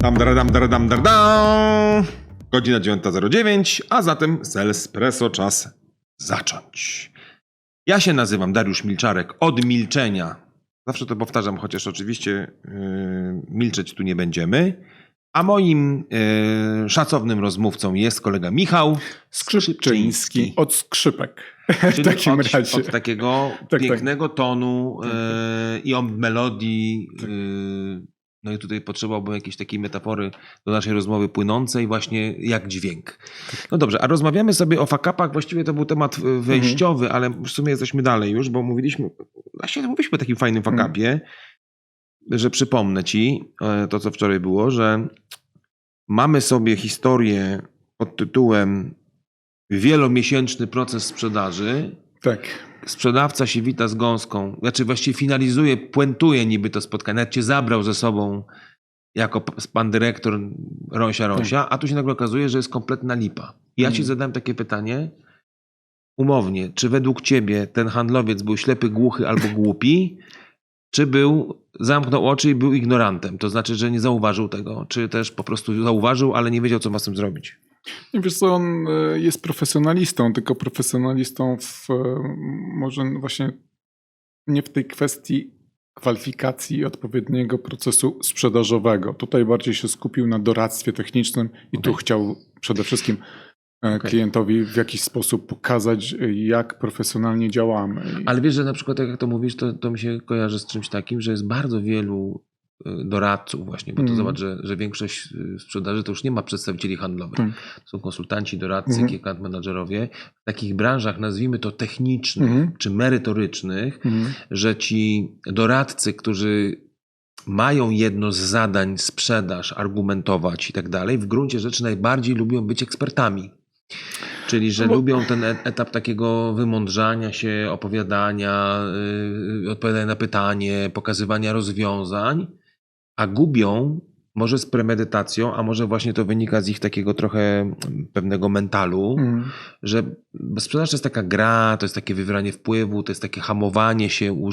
Dam, dam, dam, dam, dam, dam, dam. Godzina 9.09, a zatem Selspresso czas zacząć. Ja się nazywam Dariusz Milczarek od milczenia. Zawsze to powtarzam, chociaż oczywiście yy, milczeć tu nie będziemy. A moim yy, szacownym rozmówcą jest kolega Michał Skrzypczyński od skrzypek. W Czyli takim od, razie. od takiego tak. pięknego tonu Tak, tak. e, i od melodii. Tak. No i tutaj potrzebowałbym jakiejś takiej metafory do naszej rozmowy płynącej, właśnie jak dźwięk. No dobrze, a rozmawiamy sobie o fakapach. Właściwie to był temat e, wejściowy, Mhm. ale w sumie jesteśmy dalej już, bo mówiliśmy, właśnie mówiliśmy o takim fajnym Mhm. fakapie, że przypomnę ci e, to, co wczoraj było, że mamy sobie historię pod tytułem wielomiesięczny proces sprzedaży. Tak. Sprzedawca się wita z gąską, znaczy właściwie finalizuje, puentuje niby to spotkanie, nawet cię zabrał ze sobą jako pan dyrektor Rosia Rosia, a tu się nagle okazuje, że jest kompletna lipa. Ja ci Mhm. zadałem takie pytanie, umownie, czy według ciebie ten handlowiec był ślepy, głuchy albo głupi, czy był, zamknął oczy i był ignorantem, to znaczy, że nie zauważył tego, czy też po prostu zauważył, ale nie wiedział, co ma z tym zrobić. I wiesz co, on e, jest profesjonalistą, tylko profesjonalistą w e, może właśnie nie w tej kwestii kwalifikacji odpowiedniego procesu sprzedażowego. Tutaj bardziej się skupił na doradztwie technicznym i tu Okej. chciał przede wszystkim e, Okej. klientowi w jakiś sposób pokazać, jak profesjonalnie działamy. I- Ale wiesz, że na przykład jak to mówisz, to, to mi się kojarzy z czymś takim, że jest bardzo wielu doradców właśnie, bo to Mm. zobacz, że, że większość y, sprzedaży to już nie ma przedstawicieli handlowych. Tak. Są konsultanci, doradcy, key account managerowie. W takich branżach, nazwijmy to technicznych Mhm. czy merytorycznych, Mhm. że ci doradcy, którzy mają jedno z zadań, sprzedaż, argumentować i tak dalej, w gruncie rzeczy najbardziej lubią być ekspertami. Czyli, że No bo- lubią ten e- etap takiego wymądrzania się, opowiadania, yy, odpowiadania na pytanie, pokazywania rozwiązań, a gubią, może z premedytacją, a może właśnie to wynika z ich takiego trochę mm, pewnego mentalu, Mhm. że sprzedaż to jest taka gra, to jest takie wywieranie wpływu, to jest takie hamowanie się,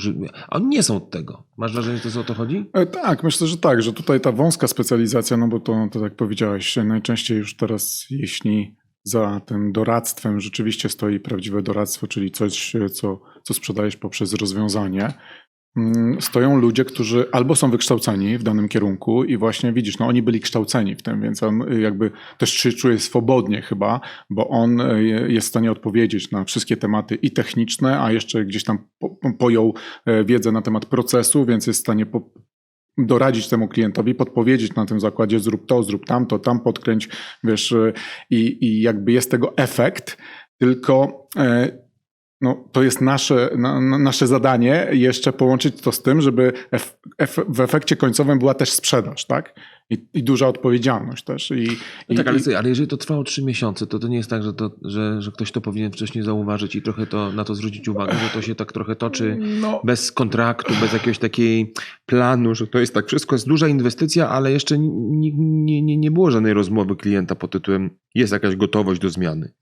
a oni nie są od tego. Masz wrażenie, że to o to chodzi? E, Tak, myślę, że tak, że tutaj ta wąska specjalizacja, no bo to, to tak powiedziałeś, najczęściej już teraz, jeśli za tym doradztwem rzeczywiście stoi prawdziwe doradztwo, czyli coś, co, co sprzedajesz poprzez rozwiązanie, mm, stoją ludzie, którzy albo są wykształceni w danym kierunku i właśnie widzisz, no oni byli kształceni w tym, więc on y, jakby też się czuje swobodnie chyba, bo on y, jest w stanie odpowiedzieć na wszystkie tematy i techniczne, a jeszcze gdzieś tam po, po- pojął e, wiedzę na temat procesu, więc jest w stanie po, doradzić temu klientowi, podpowiedzieć na tym zakładzie zrób to, zrób tamto, tam podkręć, wiesz, y, i, i jakby jest tego efekt, tylko no, to jest nasze, na, na, nasze zadanie jeszcze połączyć to z tym, żeby w efekcie końcowym była też sprzedaż, tak? I, i duża odpowiedzialność też. I, No i, tak, ale, ale jeżeli to trwało trzy miesiące, to to nie jest tak, że, to, że, że ktoś to powinien wcześniej zauważyć i trochę to, na to zwrócić uwagę, że to się tak trochę toczy no, bez kontraktu, bez jakiegoś takiej planu, że to jest tak, wszystko jest duża inwestycja, ale jeszcze nie, nie, nie, nie było żadnej rozmowy klienta pod tytułem jest jakaś gotowość do zmiany.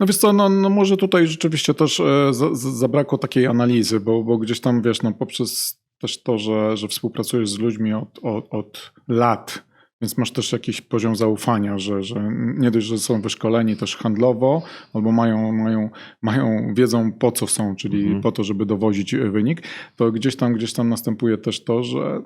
No wiesz co, no, no może tutaj rzeczywiście też e, za, za- zabrakło takiej analizy, bo, bo gdzieś tam wiesz, no poprzez też to, że, że współpracujesz z ludźmi od, od, od lat, więc masz też jakiś poziom zaufania, że, że nie dość, że są wyszkoleni też handlowo, albo mają, mają, mają wiedzą po co są, czyli Mhm. po to, żeby dowozić wynik, to gdzieś tam, gdzieś tam następuje też to, że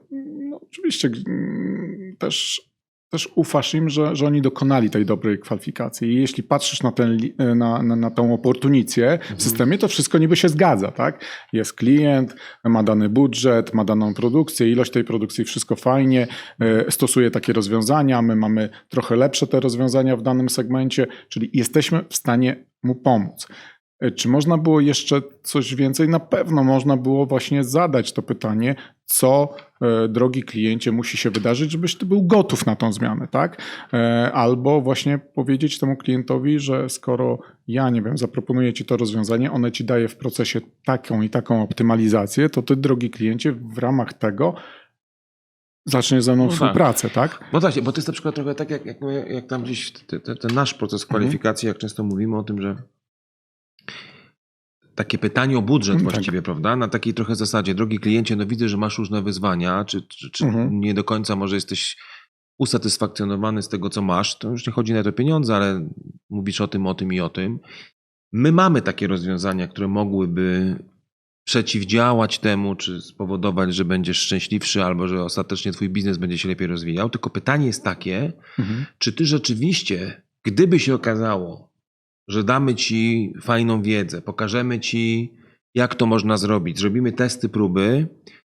no, oczywiście mm, też też ufasz im, że, że oni dokonali tej dobrej kwalifikacji. I jeśli patrzysz na, ten, li- na, na, na tą oportunicję w systemie, to wszystko niby się zgadza, tak? Jest klient, ma dany budżet, ma daną produkcję, ilość tej produkcji, wszystko fajnie, e, stosuje takie rozwiązania, my mamy trochę lepsze te rozwiązania w danym segmencie, czyli jesteśmy w stanie mu pomóc. E, Czy można było jeszcze coś więcej? Na pewno można było właśnie zadać to pytanie, co e, drogi kliencie musi się wydarzyć, żebyś ty był gotów na tą zmianę, tak? E, Albo właśnie powiedzieć temu klientowi, że skoro ja, nie wiem, zaproponuję ci to rozwiązanie, one ci daje w procesie taką i taką optymalizację, to ty, drogi kliencie, w ramach tego zaczniesz ze mną No tak. współpracę, tak? No właśnie, bo to jest na przykład trochę tak, jak, jak, jak tam gdzieś te- te- ten nasz proces kwalifikacji, jak często mówimy o tym, że takie pytanie o budżet Tak. właściwie, prawda? Na takiej trochę zasadzie, drogi kliencie, no widzę, że masz różne wyzwania, czy, czy, czy Mhm. nie do końca może jesteś usatysfakcjonowany z tego, co masz, to już nie chodzi na to pieniądze, ale mówisz o tym, o tym i o tym. My mamy takie rozwiązania, które mogłyby przeciwdziałać temu, czy spowodować, że będziesz szczęśliwszy, albo że ostatecznie twój biznes będzie się lepiej rozwijał. Tylko pytanie jest takie, Mhm. czy ty rzeczywiście, gdyby się okazało, że damy ci fajną wiedzę, pokażemy ci, jak to można zrobić, zrobimy testy, próby,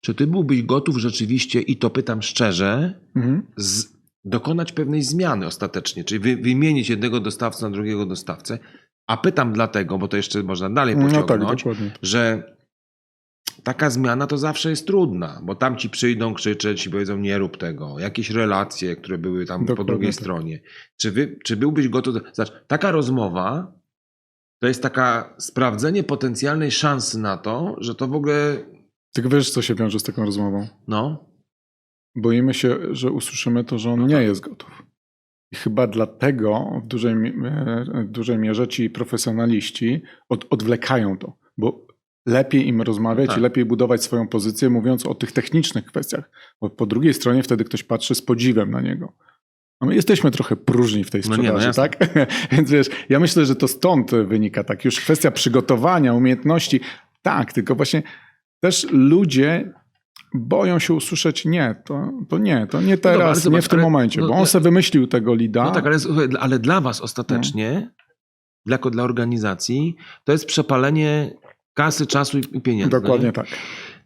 czy ty byłbyś gotów rzeczywiście, i to pytam szczerze, Mhm. z, dokonać pewnej zmiany ostatecznie, czyli wy, wymienić jednego dostawcę na drugiego dostawcę, a pytam dlatego, bo to jeszcze można dalej No pociągnąć, tak, dokładnie. że taka zmiana to zawsze jest trudna, bo tam ci przyjdą krzyczeć i powiedzą nie rób tego. Jakieś relacje, które były tam po Dokładnie drugiej tak. stronie. Czy, wy, czy byłbyś gotów... Zobacz, taka rozmowa to jest taka sprawdzenie potencjalnej szansy na to, że to w ogóle, Tylko wiesz, co się wiąże z taką rozmową? no, Boimy się, że usłyszymy to, że on nie jest gotów. I chyba dlatego w dużej, e, w dużej mierze ci profesjonaliści od, odwlekają to, bo lepiej im rozmawiać Tak. i lepiej budować swoją pozycję, mówiąc o tych technicznych kwestiach. Bo po drugiej stronie wtedy ktoś patrzy z podziwem na niego. No my jesteśmy trochę próżni w tej No nie, no sprzedaży, tak? Więc wiesz, ja myślę, że to stąd wynika tak. Już kwestia przygotowania, umiejętności. Tak, tylko właśnie też ludzie boją się usłyszeć nie, to, to nie, to nie teraz, No zobacz, nie w tym ale- momencie, no bo ja- on se wymyślił tego lida. no tak, ale, ale dla was ostatecznie, No. jako dla organizacji, to jest przepalenie kasy, czasu i pieniędzy. no Dokładnie nie? tak.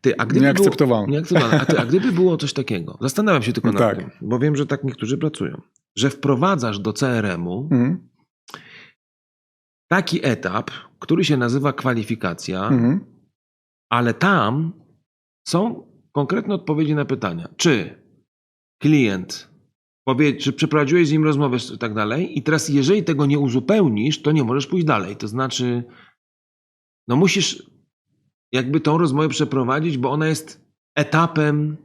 Ty, a gdyby Nieakceptowalne. Było, nieakceptowalne. A, ty, a gdyby było coś takiego, zastanawiam się tylko nad Tak. tym, bo wiem, że tak niektórzy pracują, że wprowadzasz do CRM-u Mhm. taki etap, który się nazywa kwalifikacja, Mhm. ale tam są konkretne odpowiedzi na pytania. Czy klient powie, czy przeprowadziłeś z nim rozmowę i tak dalej i teraz jeżeli tego nie uzupełnisz, to nie możesz pójść dalej. To znaczy, no musisz jakby tą rozmowę przeprowadzić, bo ona jest etapem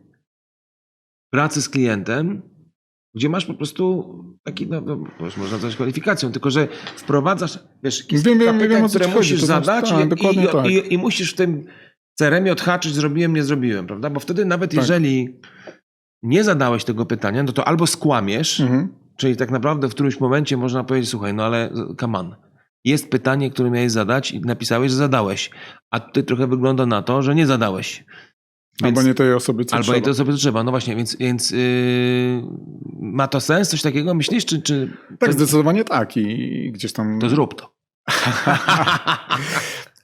pracy z klientem, gdzie masz po prostu taki, no, no już można nazwać kwalifikacją, tylko że wprowadzasz, wiesz, Wiem, kilka wiem, wiem, pytań, co które chodzi. musisz To znaczy, zadać tak, i, i, tak. i, i musisz w tym CRM-ie odhaczyć, zrobiłem, nie zrobiłem, prawda? Bo wtedy nawet Tak. jeżeli nie zadałeś tego pytania, no to albo skłamiesz, Mhm. czyli tak naprawdę w którymś momencie można powiedzieć, słuchaj, no ale on, jest pytanie, które miałeś zadać i napisałeś, że zadałeś, a tutaj trochę wygląda na to, że nie zadałeś. Więc- Albo nie tej osoby, co Albo trzeba. i to sobie trzeba, no właśnie, więc, więc yy, ma to sens, coś takiego myślisz, czy, czy Tak, to, zdecydowanie tak. I gdzieś tam. to zrób to.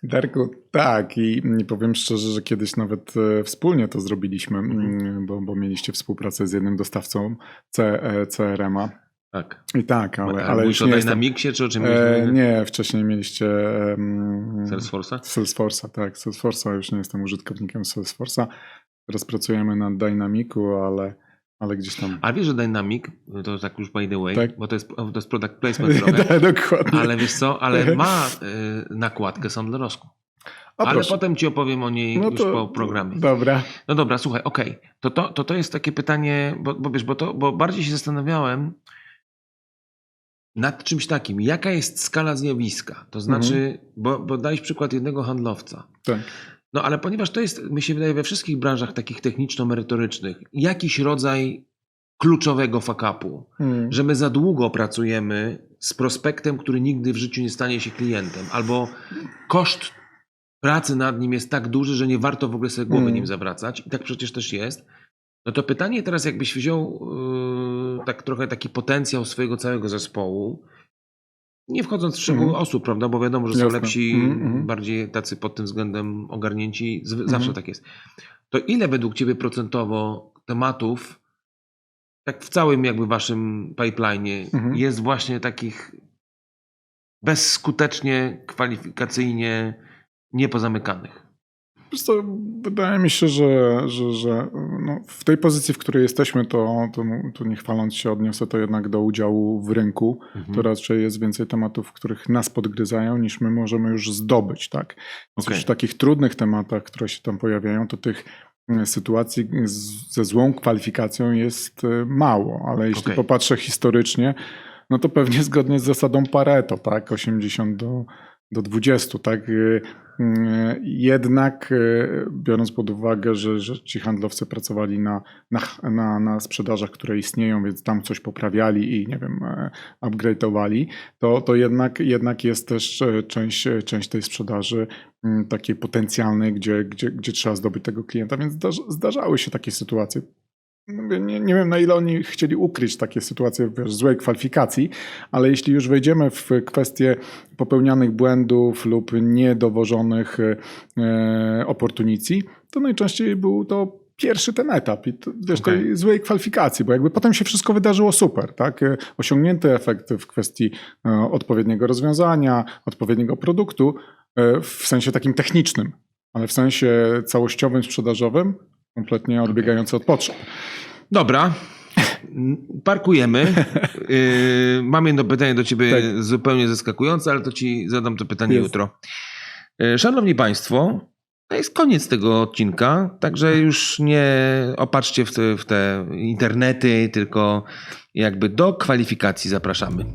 Darku, tak. I, powiem szczerze, że kiedyś nawet e, wspólnie to zrobiliśmy, mm, bo, bo mieliście współpracę z jednym dostawcą C, e, CRM-a. Tak. I tak, ale, Ale, już nie jestem. Dynamixie, czy o czym E, nie, wcześniej mieliście um, Salesforce'a? Salesforce'a, tak, Salesforce'a. Już nie jestem użytkownikiem Salesforce'a. Teraz pracujemy nad Dynamicu, ale, ale gdzieś tam. A wiesz, że Dynamic, to tak już by the way, Tak. bo to jest, to jest product placement trochę, Tak, Dokładnie. ale wiesz co, ale ma y, nakładkę Sandlerowską. A Ale proszę. potem ci opowiem o niej No już to- po programie. Dobra. No dobra, słuchaj, okej. To, to, to to jest takie pytanie, bo, bo wiesz, bo, to, bo bardziej się zastanawiałem nad czymś takim. Jaka jest skala zjawiska? To znaczy, Mhm. bo, bo dałeś przykład jednego handlowca. Tak. No ale ponieważ to jest, mi się wydaje, we wszystkich branżach takich techniczno-merytorycznych, jakiś rodzaj kluczowego fakapu, Mm. że my za długo pracujemy z prospektem, który nigdy w życiu nie stanie się klientem, albo koszt pracy nad nim jest tak duży, że nie warto w ogóle sobie głowy Mm. nim zawracać. I tak przecież też jest. No to pytanie teraz, jakbyś wziął yy, tak trochę taki potencjał swojego całego zespołu, nie wchodząc w szczegóły Mhm. osób, prawda, bo wiadomo, że są Jasne. lepsi, mhm. bardziej tacy pod tym względem ogarnięci, z- zawsze Mhm. tak jest. To ile według ciebie procentowo tematów, tak w całym jakby waszym pipeline'ie Mhm. jest właśnie takich bezskutecznie, kwalifikacyjnie niepozamykanych? Wiesz co, wydaje mi się, że, że, że no, w tej pozycji, w której jesteśmy, to, to, to nie chwaląc się odniosę to jednak do udziału w rynku. Mhm. To raczej jest więcej tematów, w których nas podgryzają, niż my możemy już zdobyć. Tak? Więc już w takich trudnych tematach, które się tam pojawiają, to tych mm, sytuacji z, ze złą kwalifikacją jest e, mało, ale jeśli Okej. popatrzę historycznie, no to pewnie zgodnie z zasadą Pareto, tak? 80 do, do 20, tak? E, mm, jednak e, biorąc pod uwagę, że, że ci handlowcy pracowali na, na, na, na sprzedażach, które istnieją, więc tam coś poprawiali i nie wiem, e, upgrade'owali, to, to jednak, jednak jest też e, część, e, część tej sprzedaży mm, takiej potencjalnej, gdzie, gdzie, gdzie trzeba zdobyć tego klienta, więc zdarz, zdarzały się takie sytuacje. Mówię, Nie, nie wiem, na ile oni chcieli ukryć takie sytuacje wiesz, złej kwalifikacji, ale jeśli już wejdziemy w kwestię popełnianych błędów lub niedowożonych e, oportunicji, to najczęściej był to pierwszy ten etap i to, wiesz, Okej. tej złej kwalifikacji, bo jakby potem się wszystko wydarzyło super, tak? E, Osiągnięty efekt w kwestii e, odpowiedniego rozwiązania, odpowiedniego produktu, e, w sensie takim technicznym, ale w sensie całościowym, sprzedażowym, kompletnie odbiegający od potrzeb. Dobra. Parkujemy. Yy, mam jedno pytanie do ciebie Tak. zupełnie zaskakujące, ale to ci zadam to pytanie Jest. jutro. Yy, Szanowni Państwo, to jest koniec tego odcinka, także już nie opatrzcie w te, w te internety, tylko jakby do kwalifikacji zapraszamy.